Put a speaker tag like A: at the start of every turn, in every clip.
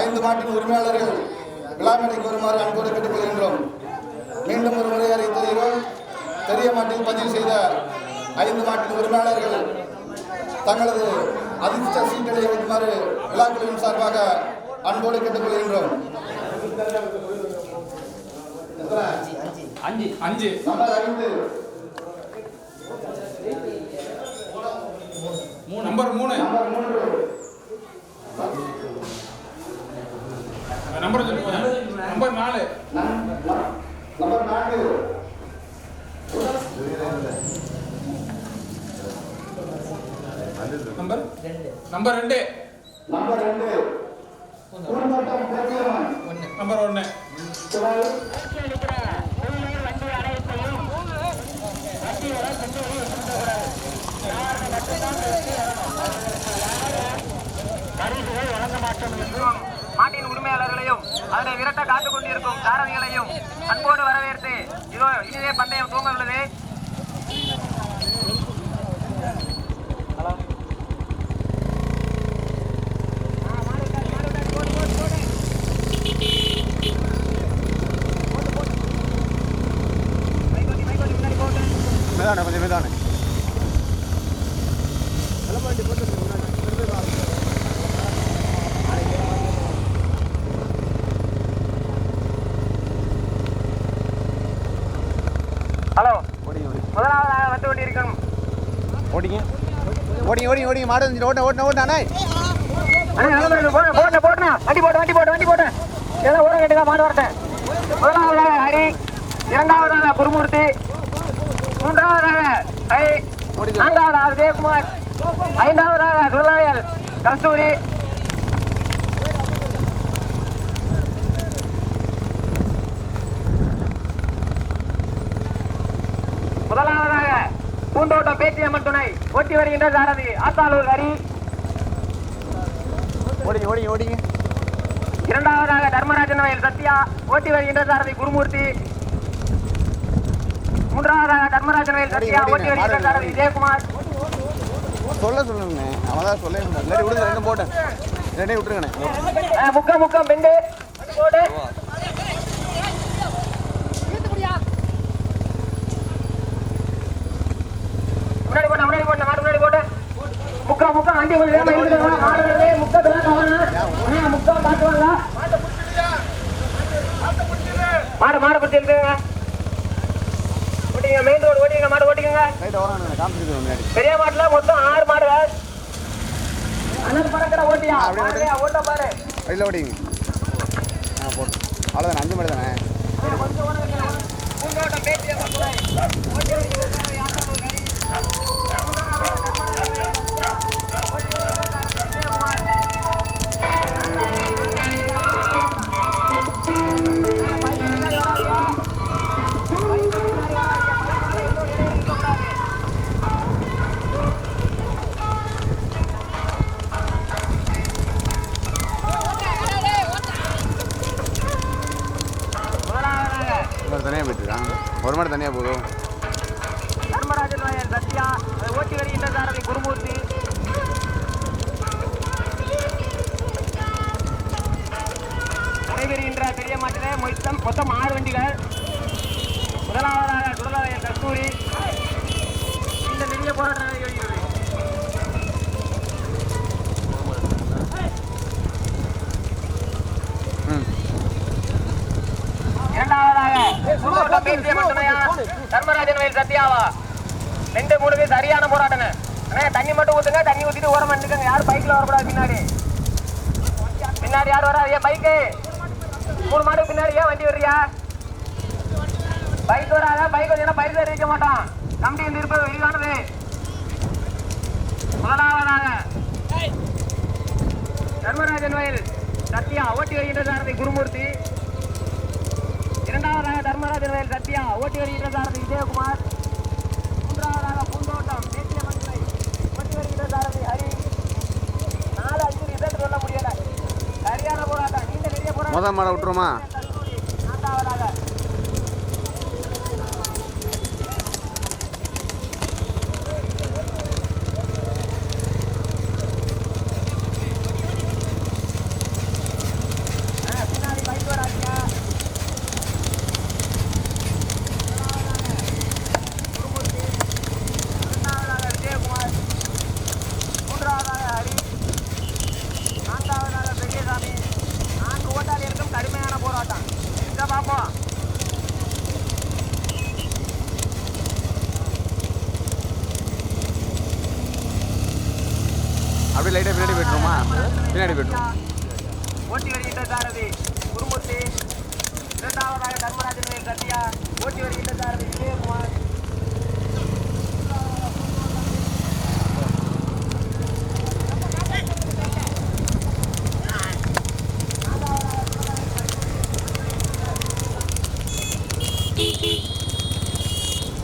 A: ஐந்து மாட்டின் உரிமையாளர்கள் விழாமேடைக்கு வருமாறு அன்போடு கேட்டுக்கொள்கின்றோம். மீண்டும் ஒரு முறை அறிவித்தருகிறோம் பெரிய மாட்டில் பதிவு செய்த ஐந்து மாட்டின் உரிமையாளர்கள் தங்களது அதிர்ஷ்ட சீட்டை வைக்குமாறு விழாக்குழுவின் சார்பாக அன்போடு கேட்டுக்கொள்கின்றோம்.
B: அஞ்சு. அஞ்சு.
A: ஐந்து.
B: மூணு. நம்பர் மூணு.
A: நம்பர் மூன்று
B: நம்பர் சொல்லுங்க நம்பர் நாலு
A: நம்பர் நான்கு
B: நம்பர் நம்பர் ரெண்டு
A: நம்பர் ரெண்டு பூந்தோட்டம் பெரியவன்
B: நம்பர் ஒன்று
C: பரிசுகள் வழங்க மாட்டோம் என்றும் மாட்டின் உரிமையாளர்களையும் அதனை விரட்ட காத்துக் கொண்டிருக்கும் அன்போடு வரவேற்று இதோ இதுவே பந்தயம் தூங்க உள்ளது. ஹலோ. முதலாவதாக வந்து கொண்டிருக்கும்.
D: ஓடிங்க. ஓடிங்க ஓடிங்க ஓடிங்க. மாடு வந்துச்சு. ஓட்ட ஓட்ட ஓட்டானே
C: அண்ணே, நல்ல முறையில் போடு, போடுண்ணே, போடுண்ணே. வண்டி போட்டு வண்டி போட்டு வண்டி போட்டு எல்லாம் ஊற கட்டுங்க மாடு வரட்டேன் முதலாவதாக ஹரி இரண்டாவதாக குருமூர்த்தி மூன்றாவதாக ஹரி நான்காவதாக விஜயகுமார் ஐந்தாவதாக சுரலாயல் கஸ்தூரி முதலாவதாக பூந்தோட்டம் பேச்சியம்மன் துணை ஓட்டி வருகின்ற சாரதி ஆத்தாளூர் ஹரி
D: ஓடிங்க ஓடிங்க ஓடிங்க
C: இரண்டாவதாக தர்மராஜன் வயல் சத்யா ஓட்டி வருகின்ற சாரதி குருமூர்த்தி. மூன்றாவதாக தர்மராஜன் வயல் சத்யா ஓட்டி வருகின்ற சாரதி விஜயகுமார்.
D: சொல்ல சொல்லுங்க அவன் தான் சொல்ல விடுங்க ரெண்டும் போட்டேன். ரெண்டையும் விட்டுருங்கண்ணே.
C: முக்கம் முக்கம் பெண்டு. போடு முன்னாடி போட்ட முன்னாடி போட்ட மாடு முன்னாடி போட்டு முக்கா முக்கா வண்டி கொஞ்சம் வேகமா இழுத்துக்கோங்க. மாடு மாடு மாடு பத்தி இருக்குங்க. ஓட்டிங்க மெயின் ரோடு ஓட்டிங்க மாடு
D: முன்னாடி
C: பெரிய மாட்டுல மொத்தம் ஆறு மாடுகள் அண்ணன் பறக்கிற ஓட்டியா
D: ஓட்டு.
C: பாரு.
D: ரைட்டில் ஓடிங்க ஆ போட்டு அவ்வளோதானே அஞ்சு மணி தானே
C: பூந்தோட்டம் பேச்சிய தர்மராஜன் வயல் சத்யாவா ரெண்டு மூணு பேர் சரியான போராட்டங்க. அண்ணே தண்ணி மட்டும் ஊத்துங்க தண்ணி ஊத்திட்டு ஓரமா நின்னுக்கங்க யாரும் பைக்ல வரக்கூடாது பின்னாடி. பின்னாடி யார் வரா ஏன் பைக்கு. மூணு மாடு பின்னாடி. ஏன் வண்டி வர்றியா? பைக் வராத? பைக் வந்தீங்கன்னா பைக் அறிவிக்க மாட்டோம் கம்பி இருப்பது விரிவானது. முதலாவதாக தர்மராஜன் வயல் சத்யா ஓட்டி வருகின்ற சாரதி குருமூர்த்தி. இரண்டாவதாக தர்மராஜர் வயல் சத்யா ஓட்டி வருகின்ற சாரதி விஜயகுமார் மூன்றாவதாக பூந்தோட்டம் தேசிய மக்களை ஓட்டி வருகின்ற சாரதி ஹரி. நாலு அஞ்சு ரிசல்ட் சொல்ல முடியல. சரியான போராட்டம். நீண்ட பெரிய போராட்டம்.
D: மொதல் மாட விட்டுருமா?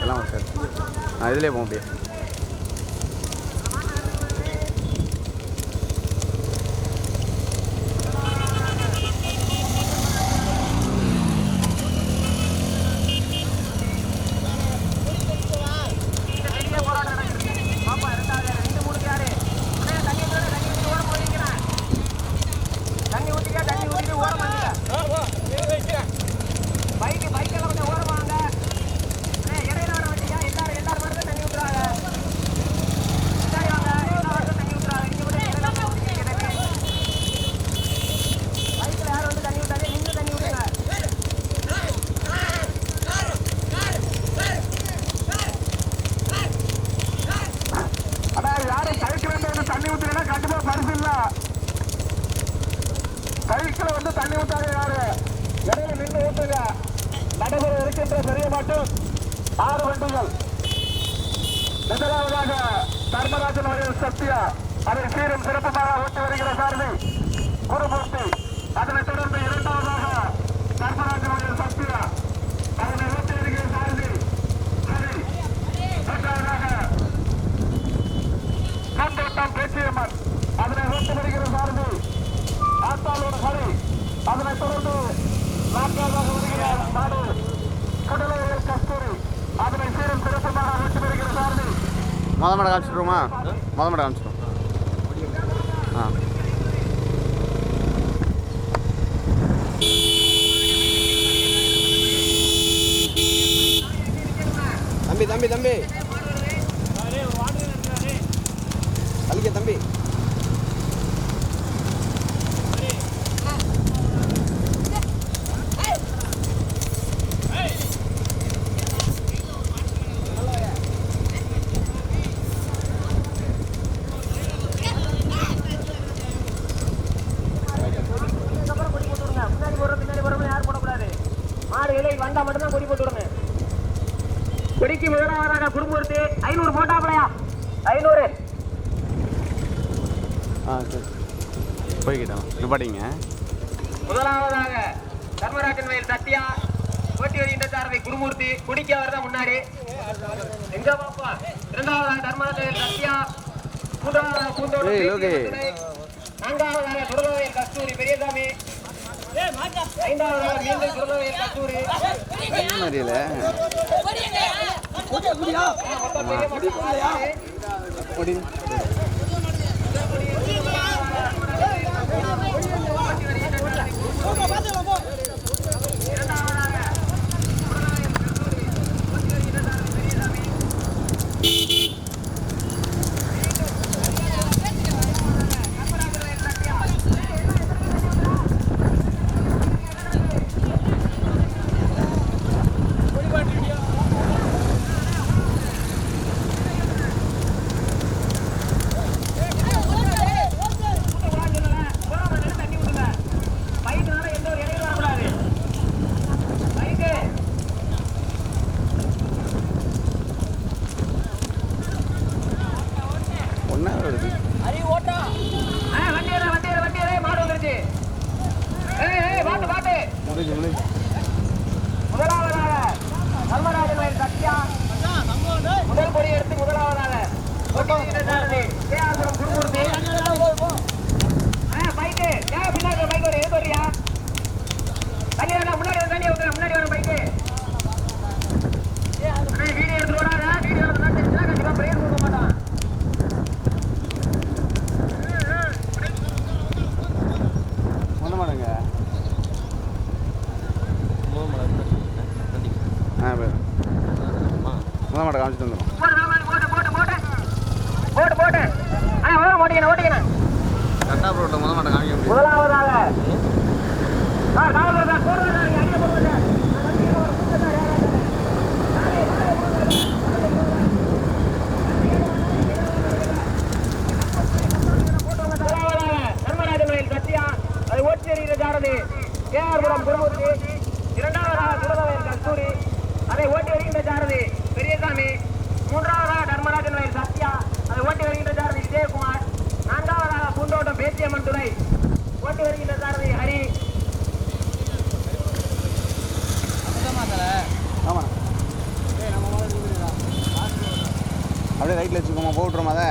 C: எல்லாம் சார் நான் இதிலே போக முடியாது மொதல் மாட காமிச்சிடும் ஆ. தம்பி தம்பி தம்பி. அழிக்க தம்பி. ஆ சரி போய்கிட்டோம் நிப்பாட்டிங்க
D: முதலாவதாக தர்மராஜன் வயல் சத்யா போட்டி வருகின்ற சாரதி குருமூர்த்தி குடிக்க அவர் தான் முன்னாடி எங்க பாப்பா இரண்டாவதாக தர்மராஜன் வயல் சத்யா மூன்றாவதாக பூந்தோடு நான்காவதாக சுரலவயல் கஸ்தூரி பெரியசாமி ஐந்தாவதாக மீண்டும் சுரலவயல் கஸ்தூரி
C: மறியல அடிக்க போடுறது தர்மராஜன் வயல் சத்யா அதை ஓட்டி எறிகிற ஜாரதி கேஆர்புரம் குருமூர்த்தி இரண்டாவதாக சுரதவயல் கஸ்தூரி அதை ஓட்டி வருகின்ற ஜாரதி பெரியசாமி மூன்றாவதாக தர்மராஜன் வயல் சத்யா அதை ஓட்டி வருகின்ற ஜாரதி விஜயகுமார் நான்காவதாக பூந்தோட்டம் பேச்சியம்மன் துறை ஓட்டி வருகின்ற ஜாரதி ஹரி.
D: அப்படியே ரைட்டில் வச்சுக்கோமா போட்டுருமா அதை.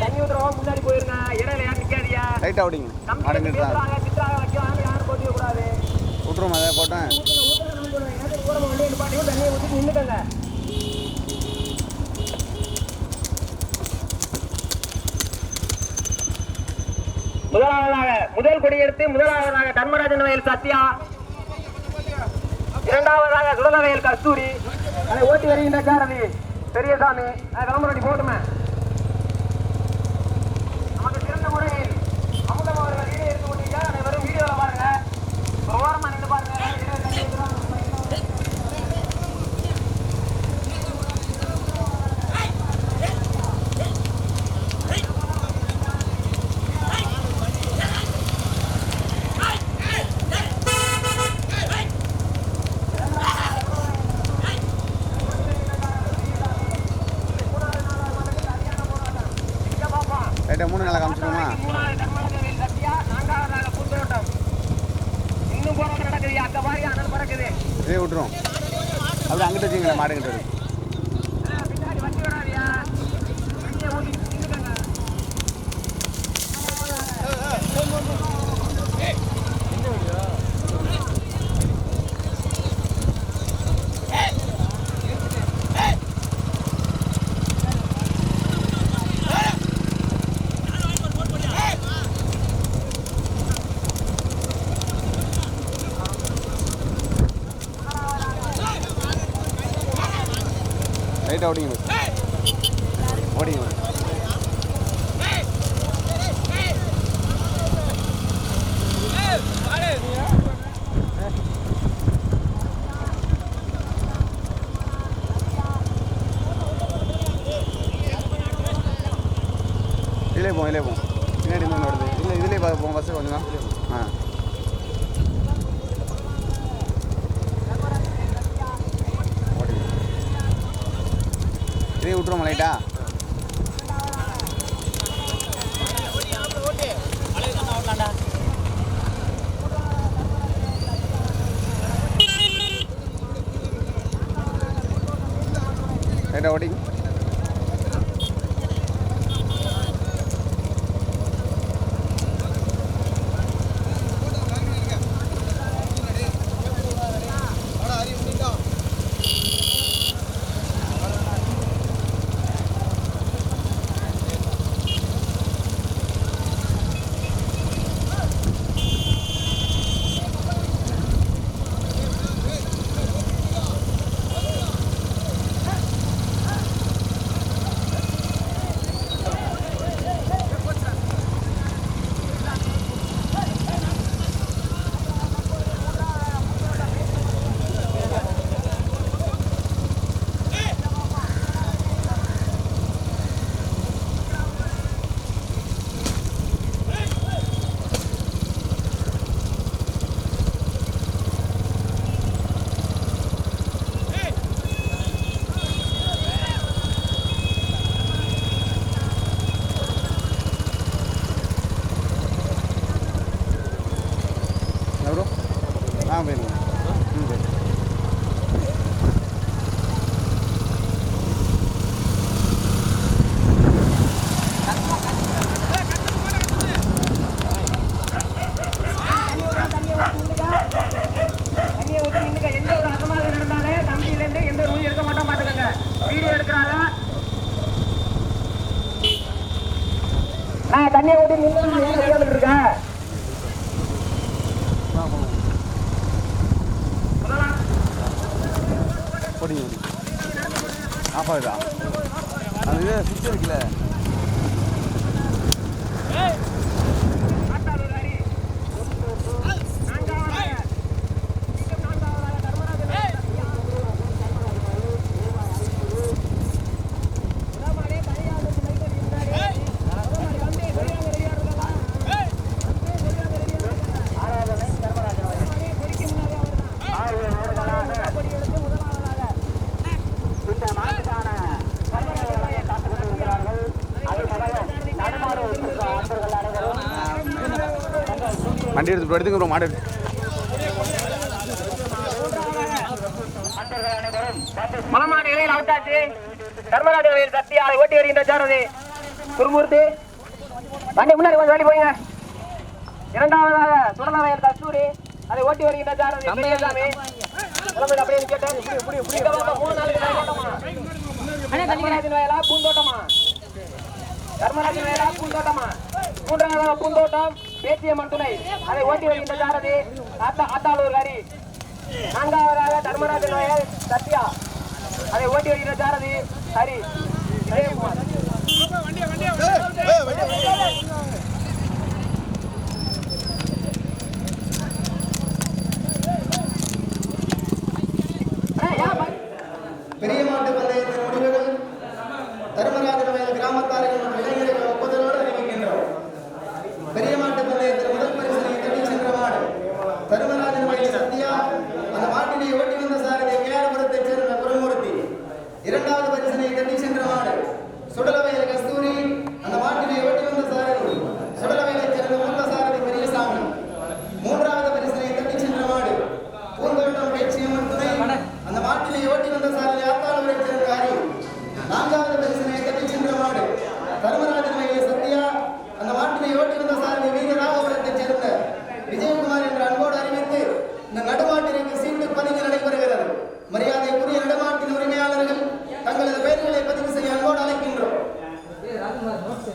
C: தண்ணி ஊத்துறவங்க முன்னாடி போயிருங்க இடையில திட்டுறாங்க வைக்கிறாங்க யாரும் போட்டிக்க கூடாது
D: விட்டுருமா அதை போட்டேன்.
C: வண்டியை நிப்பாட்டி தண்ணியை ஊற்றி நின்றுக்கங்க முதலாவதாக முதல் கொடியெடுத்து முதலாவதாக தர்மராஜன் வயல் சத்யா. இரண்டாவதாக சுடலவயல் கஸ்தூரி. அதை ஓட்டி வருகின்ற சாரதி. பெரியசாமி. அது கிளம்புறடி போட்டுமே.
D: ரைட்டாக ஓடிங்க ஓடிங்க மிஸ். இதுலேயே போவோம் இதுலேயே போவோம். பின்னாடி இருந்து ஒன்று வருது. இல்லை இதுலேயே பார்த்து போவோம் பஸ்ஸு கொஞ்சம் தான். ஆ. அப்படியே விட்ருவோம் லைட்டா லைட்டா ஓடிங்க?
C: Làm
D: về. ஆஃப் ஆகுதா அது இது சுவிட்ச் இருக்குல்ல. வண்டி எடுத்து எடுத்துங்க ப்ரோ மாடு
C: மலமாடு இலையில் அவுட்டாச்சு தர்மராஜ வயல் சக்தி அதை ஓட்டி வருகின்ற சாரதி குருமூர்த்தி வண்டி முன்னாடி கொஞ்சம் வண்டி போய்ங்க இரண்டாவதாக சுடல வயல் கஸ்தூரி அதை ஓட்டி வருகின்ற சாரதி கிளம்புங்க அப்படியே பக்கம் மூணு நாலு? தர்மராஜன் வயலா பூந்தோட்டமா? தர்மராஜன் வயலா பூந்தோட்டமா? மூன்றாவதாக பூந்தோட்டம். பேசிய துணை அதை ஓட்டி வருகின்ற சாரதி அத்தா அத்தாளூர் ஹரி. நான்காவதாக தர்மராஜன் வயல் சத்யா. அதை ஓட்டி வருகிற சாரதி ஹரி. விஜயகுமார்
A: இரண்டாவது